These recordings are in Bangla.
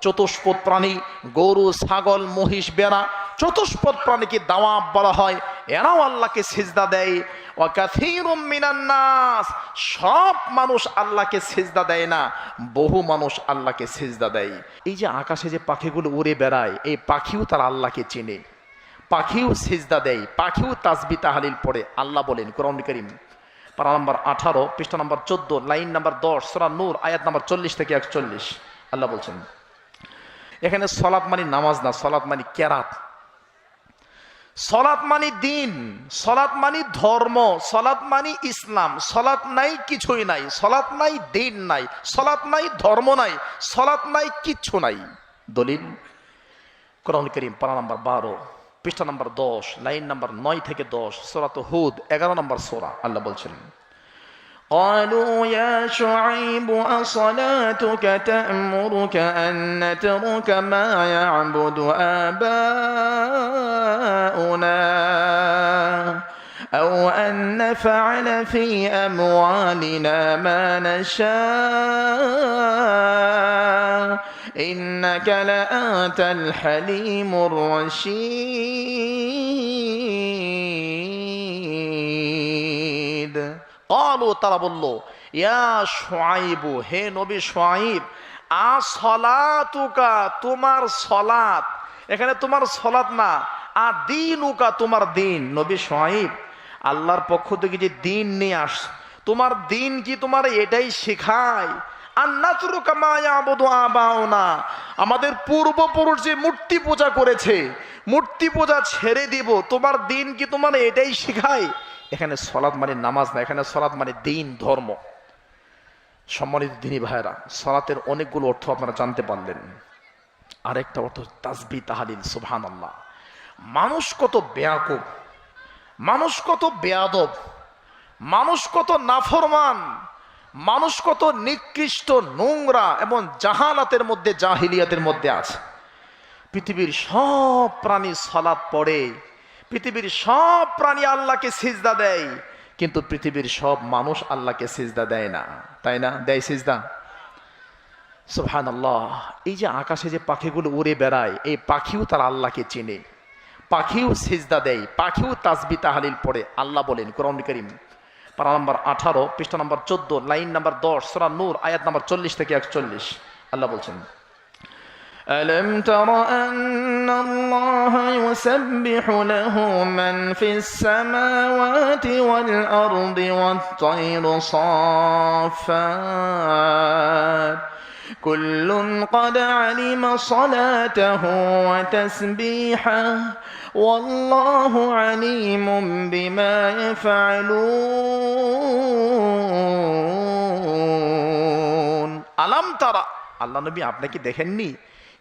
চতুষ্পদ প্রাণী, গরু, ছাগল, মহিষ বেড়া চতুষ্পদ প্রাণীকে দাওয়াব বলা হয়। এরাও আল্লাহকে সিজদা দেয়। সব মানুষ আল্লাহকে সিজদা দেয় না, বহু মানুষ আল্লাহকে সিজদা দেয়। এই যে আকাশে যে পাখিগুলো উড়ে বেড়ায়, এই পাখিও তার আল্লাহকে চেনে। পাখিও সিজদা দেয়, পাখিও তাসবি তাহালিল পড়ে, আল্লাহ বলেন কোরআন করিম। পারা নম্বর আঠারো, পৃষ্ঠা নম্বর চোদ্দ, লাইন নম্বর দশ, সোরা নূর, আয়াত নম্বর চল্লিশ থেকে একচল্লিশ। আল্লাহ বলছেন এখানে সলাৎ মানি নামাজ না, সলাৎ মানি কেরাত। সলাৎ মানি দিন, সলাৎ মানি ধর্ম, সলাৎ মানি ইসলাম, সলাৎ নাই কিছুই নাই, সলাৎ নাই দিন নাই, সলাৎ নাই ধর্ম নাই, সলাৎ নাই কিচ্ছু নাই। দলিল? কোরআন করিম, পারা নাম্বার বারো, পৃষ্ঠা নাম্বার দশ, লাইন নাম্বার নয় থেকে দশ সোরা তো হুদ, এগারো নাম্বার সোরা, আল্লাহ বলছেন। قالوا يا شعيب أصلاتك تأمرك أن نترك ما يعبد آباؤنا أو أن نفعل في أموالنا ما نشاء. إنك لأنت الحليم الرشيد. অলু তারা বলল, ইয়া সোয়াইবু হে নবী সোয়াইব আ সলাতুকা তোমার সলাত? এখানে তোমার সলাত না আ দিন উকা তোমার দিন, নবী সোয়াইব আল্লাহর পক্ষ থেকে যে দিন নিয়ে আস, তোমার দিন কি তোমার এটাই শেখায়? আমাদের পূর্বপুরুষ যে মূর্তি পূজা করেছে, মূর্তি পূজা ছেড়ে দিব, তোমার দিন কি তোমার এটাই শেখায়? এখানে সলাদ মানে নামাজ না, এখানে সলাদ মানে দিন, ধর্ম। সম্মানিত দিনী ভাইরা সলাতের অনেকগুলো অর্থ আপনারা জানতে পারলেন। আরেকটা অর্থ তাসবি তাহালিল সুবহান আল্লাহ মানুষ কত বেয়াকুব, মানুষ কত বেয়াদব, মানুষ কত নাফরমান মানুষ কত নিকৃষ্ট নোংরা এবং জাহালাতের মধ্যে, জাহিলিয়াতের মধ্যে আছে। পৃথিবীর সব প্রাণী সলাপ পড়ে, পৃথিবীর সব প্রাণী আল্লাহকে সিজদা দেয়, কিন্তু পৃথিবীর সব মানুষ আল্লাহকে সিজদা দেয় না। তাই না? দেয় সিজদা। সুহান আল্লাহ এই যে আকাশে যে পাখিগুলো উড়ে বেড়ায়, এই পাখিও তার আল্লাহকে চেনে। পাখিও সিজদা দেয়, পাখিও তাসবি তাহালিল পড়ে, আল্লাহ বলেন কোরআন করিম। পারা নম্বর আঠারো পৃষ্ঠা নম্বর চোদ্দ লাইন নম্বর দশ সোরা নূর আয়াত নম্বর চল্লিশ থেকে একচল্লিশ আল্লাহ বলছেন ألم تر أن الله يسبح له من في السماوات والأرض والطير صافات كل قد علم صلاته وتسبيحه والله عليم بما يفعلون আলাম তারা আল্লাহ নবী আপনি কি দেখেননি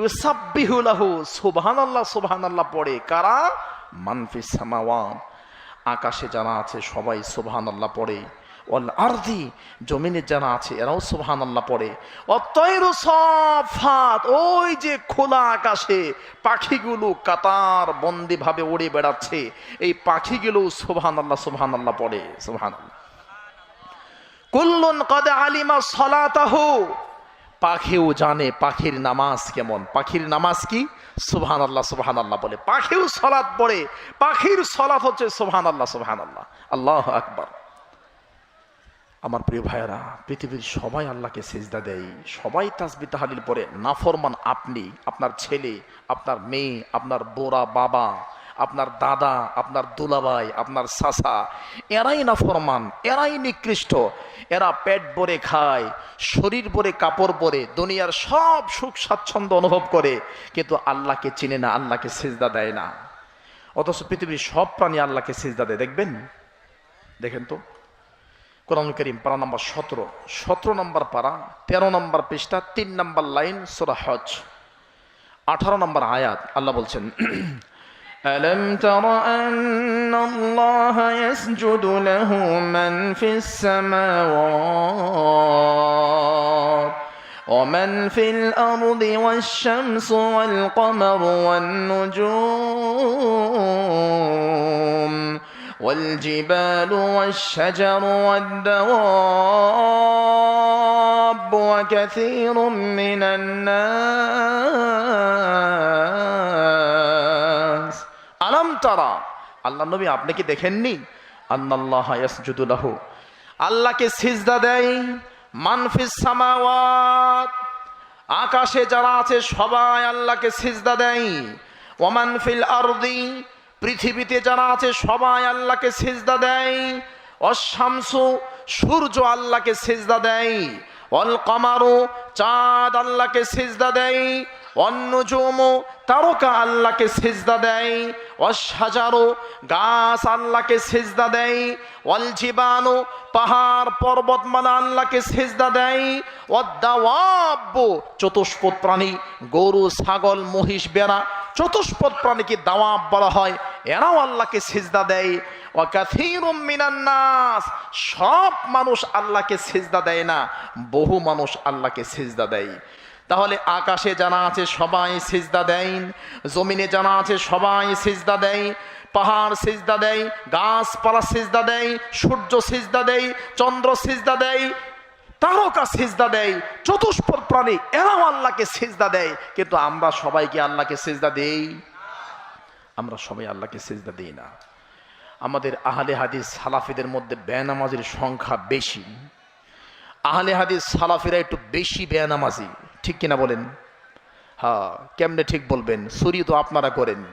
ইউসাব্বিহুলাহু সুবহানাল্লাহ সুবহানাল্লাহ পড়ে কারা মানফিস সামাওয়াত আকাশে যারা আছে সবাই সুবহানাল্লাহ পড়ে ওয়াল আরদি, জমিনে যারা আছে, এরাও সুবহানাল্লাহ পড়ে। অতয়রু সাফাত, ওই যে খোলা আকাশে পাখিগুলো কাতার বন্দি ভাবে উড়ে বেড়াচ্ছে, এই পাখিগুলো সুবহানাল্লাহ সুবহানাল্লাহ পড়ে, সুবহানাল্লাহ। কুল্লুন কদে আলিমা সলাতাহ, পাখিও জানে পাখির নামাজ কেমন। পাখির নামাজ কি? সুবহান আল্লাহ সুবহান আল্লাহ বলে পাখিও সলাৎ পড়ে, পাখির সলাৎ হচ্ছে সুবহান আল্লাহ সুবহান আল্লাহ আল্লাহ আকবর। আমার প্রিয় ভাইয়েরা, পৃথিবীর সবাই আল্লাহকে সেজদা দেয়। সবাই তাসবি তাহালিল পরে নাফরমান আপনি, আপনার ছেলে, আপনার মেয়ে, আপনার বোরা বাবা, আপনার দাদা, আপনার দুলাভাই, আপনার সাসা এরাই না ফরমান এরাই নিকৃষ্ট। এরা পেট ভরে খায়, শরীর ভরে, কাপড় পরে দুনিয়ার সব সুখ স্বাচ্ছন্দ্য অনুভব করে। কিন্তু আল্লাহকে চিনে না, আল্লাহকে সেজদা দেয় না। অথচ পৃথিবীর সব প্রাণী আল্লাহকে সেজদা দেয়। দেখবেন? দেখেন তো? কোরআন করিম পারা নম্বর সতেরো সতেরো নম্বর পারা তেরো নম্বর পৃষ্ঠা তিন নম্বর লাইন সোরা হজ আঠারো নম্বর আয়াত আল্লাহ বলছেন ألم تر أن الله يسجد له من في السماوات ومن في الأرض والشمس والقمر والنجوم والجبال والشجر والدواب وكثير من الناس আলাম তারা আল্লাহ নবী আপনি কি দেখেননি আন্নাল্লাহ ইয়াসজুদু লাহু আল্লাহকে সিজদা দেয় মানফিস সামাওয়াত আকাশে যারা আছে সবাই আল্লাহকে সিজদা দেয় ওমান ফিল আরদি পৃথিবীতে যারা আছে, সবাই আল্লাহকে সেজদা দেয়। অশামসু সূর্য আল্লাহকে সেজদা দেয়। অল কামারু চাঁদ আল্লাহকে সেজদা দেয়। অন্নজম, তারকা আল্লাহকে সিজদা দেয়। অসাজারো গাছ আল্লাহকে সেজদা দেয়। অল জীবাণু পাহাড় পর্বত পর্বতমালা আল্লাহকে সেজদা দেয়। অদ্দাওয়াব্য চতুষ্পদ প্রাণী, গরু, ছাগল, মহিষ, বেড়া, চতুষ্পদ প্রাণীকে দাওয়াব বলা হয়। এরাও আল্লাহকে সিজদা দেয়। সব মানুষ আল্লাহকে সিজদা দেয় না, বহু মানুষ আল্লাহকে সিজদা দেয়। তাহলে আকাশে জানা আছে সবাই সিজদা দেয়, জমিনে জানা আছে সবাই সিজদা দেয়, পাহাড় সিজদা দেয়, গাছপালা সিজদা দেয়, সূর্য সিজদা দেয়, চন্দ্র সিজদা দেয়, তারকা সিজদা দেয়, চতুষ্পদ প্রাণী, এরাও আল্লাহকে সিজদা দেয়। কিন্তু আমরা সবাইকে আল্লাহকে সিজদা দেই। আমরা সবাই আল্লাহকে সিজদা দিই না। আমাদের আহলে হাদিস সালাফিদের মধ্যে বেনামাজির সংখ্যা বেশি। আহলে হাদিস সালাফিরা একটু বেশি বেনামাজি। ঠিক কিনা বলেন? হ্যাঁ কেমনে ঠিক বলবেন? চুরি তো আপনারা করেন।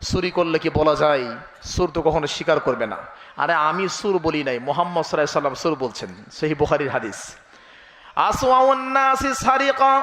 চুরি করলে কি বলা যায়? সুর তো কখনো স্বীকার করবে না। আরে আমি সুর বলি নাই, মোহাম্মদ সাল্লাম সুর বলছেন সেই বুখারির হাদিস। সারিকা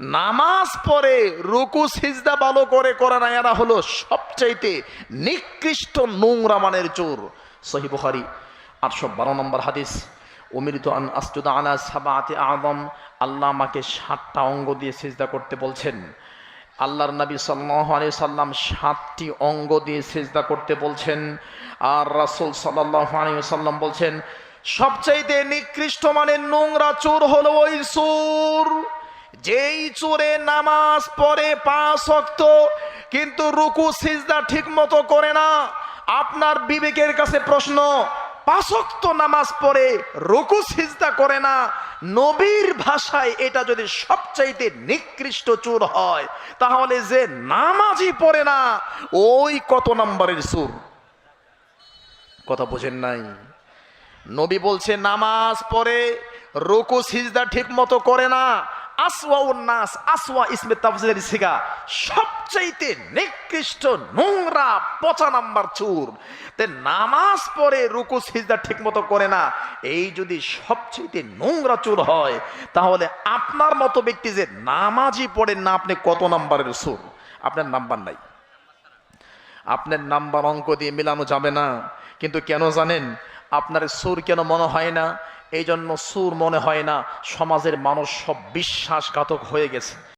নামাজ পড়ে রুকু, সিজদা ভালো করে করে না এরা হলো সবচাইতে নিকৃষ্ট নোংরা মানের চোর। সহি আটশো বারো নম্বর হাদিস। অমৃত আন আস্তুদা আলা সাবাতে আদম আল্লাহ আমাকে সাতটা অঙ্গ দিয়ে সিজদা করতে বলছেন। আল্লাহর নবী সাল্লাহ আলি সাল্লাম সাতটি অঙ্গ দিয়ে সেজদা করতে বলছেন। আর রাসুল সাল্লাহ আলী সাল্লাম বলছেন, সবচাইতে নিকৃষ্ট মানের নোংরা চোর হলো ওই চোর। যেই চোরে নামাজ পড়ে পাঁচ অক্ত কিন্তু রুকু, সিজদা ঠিক মতো করে না, আপনার বিবেকের কাছে প্রশ্ন পাঁচক্ত নামাজ পড়ে রুকু, সিজদা করে না? নবীর ভাষায় এটা যদি সবচাইতে নিকৃষ্ট চুর হয়, তাহলে যে নামাজই পড়ে না, ওই কত নাম্বারের সুর? কথা বোঝেন নাই? নবী বলছে, নামাজ পড়ে রুকু, সিজদা ঠিক মতো করে না আসওয়া নাস, আসওয়া ইসমে তাফসিলের সিগা সবচাইতে নিকৃষ্ট নোংরা পচা নাম্বার চুর। তে নামাজ পড়ে রুকু, সিজদা ঠিক মতো করে না। এই যদি সবচাইতে নোংরা চুর হয়, তাহলে আপনার মতো ব্যক্তি যে নামাজই পড়েন না, আপনি কত নাম্বারের সুর আপনার নাম্বার নাই। আপনার নাম্বার অঙ্ক দিয়ে মেলানো যাবে না। কিন্তু কেন জানেন, আপনার সুর কেন মনে হয় না? এই জন্য সুর মনে হয় না সমাজের মানুষ সব বিশ্বাসঘাতক হয়ে গেছে।